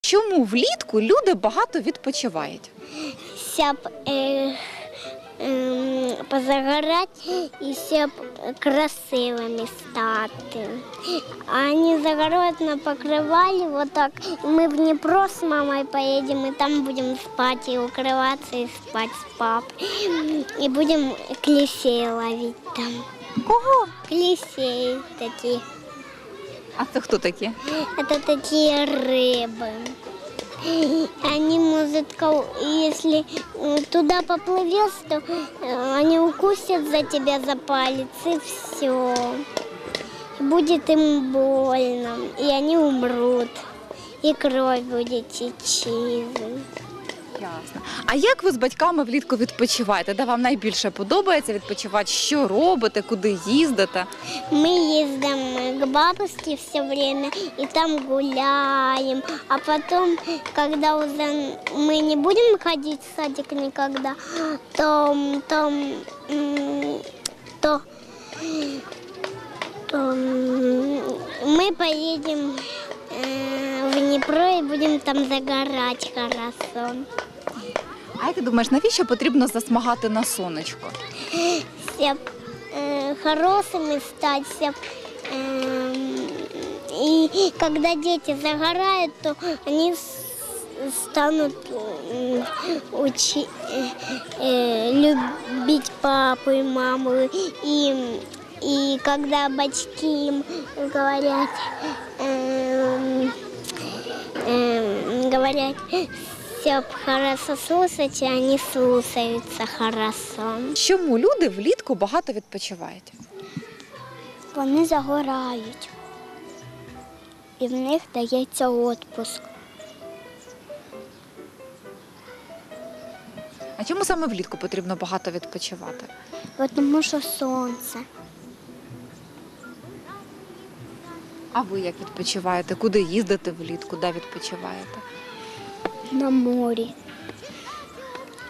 Чому влітку люди багато відпочивають? щоб е, ем, позагорати і щоб красивими стати. А вони загорають на покривалі, вот так. Ми в Дніпро з мамою поїдемо, і там будемо спати, і укриватися, і спати з папою. І будемо клісей ловити там. Кого? Клісей такі. А це хто такі? Это такие рыбы. Они кол- если туда поплывешь, то они укусят за тебя за палец и все. Будет им больно, и они умрут. И кровь будет течь. Ясно. А як ви з батьками влітку відпочиваєте? Де вам найбільше подобається відпочивати? Що робите, куди їздите? Мы ездим к бабушке все время и там гуляем. А потом, когда уже мы не будем ходить в садик никогда, то, то, м, то, то м, мы поедем э, в Днепро и будем там загорать хорошо. А як ти думаєш, навіщо потрібно засмагати на сонечко? щоб э, хорошими стать, щоб эм, и когда дети загорают, то они с- станут м, учи, э, э, любить папу и маму. И, и когда батьки им говорят, эм, эм, говорят, щоб хорошо слушать, и они слушаются хорошо. Чому люди влітку багато відпочивають? Вони загорають. І в них дається відпуск. А чому саме влітку потрібно багато відпочивати? Бо Тому що сонце. А ви як відпочиваєте? Куди їздите влітку? Де відпочиваєте? На морі.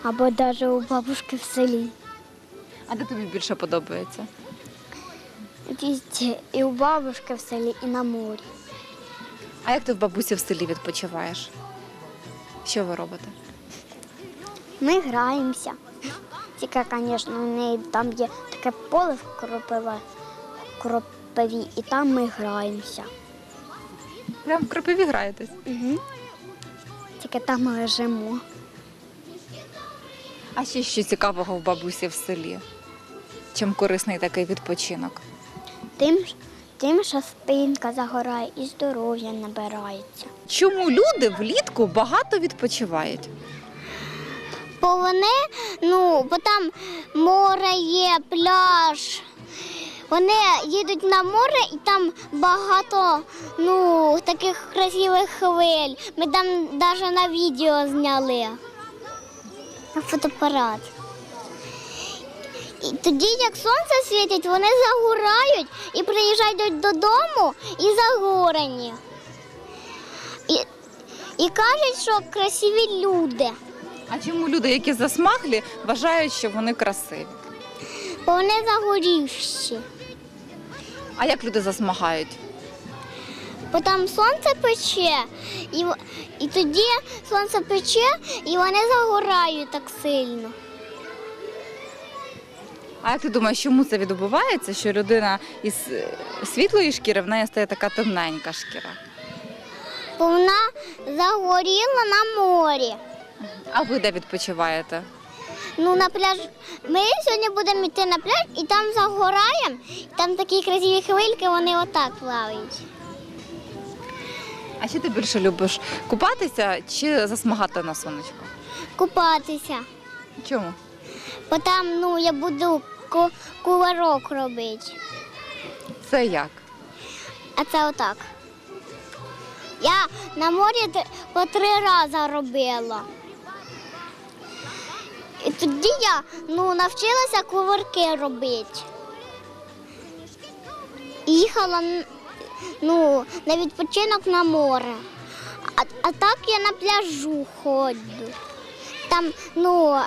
Або навіть у бабушки в селі. А де тобі більше подобається? І у бабушки в селі, і на морі. А як ти в бабусі в селі відпочиваєш? Що ви робите? Ми граємося. Тільки, звісно, у неї там є таке поле в кропиве, кропиві, і там ми граємося. Прям в кропиві граєтесь? Угу. Тільки там ми лежимо. А ще що цікавого в бабусі в селі? Чим корисний такий відпочинок? Тим, тим, що спинка загорає і здоров'я набирається. Чому люди влітку багато відпочивають? Бо вони, ну, бо там море є, пляж. Вони їдуть на море і там багато ну, таких красивих хвиль. Ми там навіть на відео зняли. На фотоапарат. І тоді, як сонце світить, вони загорають і приїжджають додому і загорені. І, і кажуть, що красиві люди. А чому люди, які засмаглі, вважають, що вони красиві? Бо вони загорівші. А як люди засмагають? Бо там сонце пече, і, і тоді сонце пече, і вони загорають так сильно. А як ти думаєш, чому це відбувається, що людина із е, світлої шкіри в неї стає така темненька шкіра? Бо вона загоріла на морі. А ви де відпочиваєте? Ну, на пляж. Ми сьогодні будемо йти на пляж і там загораємо, там такі красиві хвильки, вони отак плавають. А що ти більше любиш купатися чи засмагати на сонечко? Купатися. Чому? Бо там ну, я буду ку- кувырок робити. Це як? А це отак. Я на морі т- по три рази робила. Тоді я ну, навчилася кувырки робити. Їхала ну, на відпочинок на море. А, а так я на пляжу ходжу. Там ну,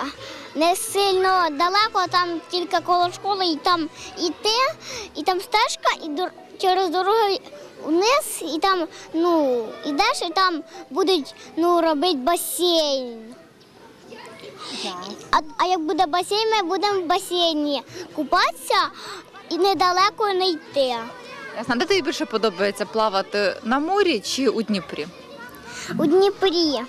не сильно далеко, там тільки коло школи, і там іти, і там стежка, і дор- через дорогу вниз і там, ну, ідеш, і там будуть ну, робити басейн. А, а як буде басейн, ми будемо в басейні купатися і недалеко не йти. Ясно. Де тобі більше подобається плавати на морі чи у Дніпрі? У Дніпрі.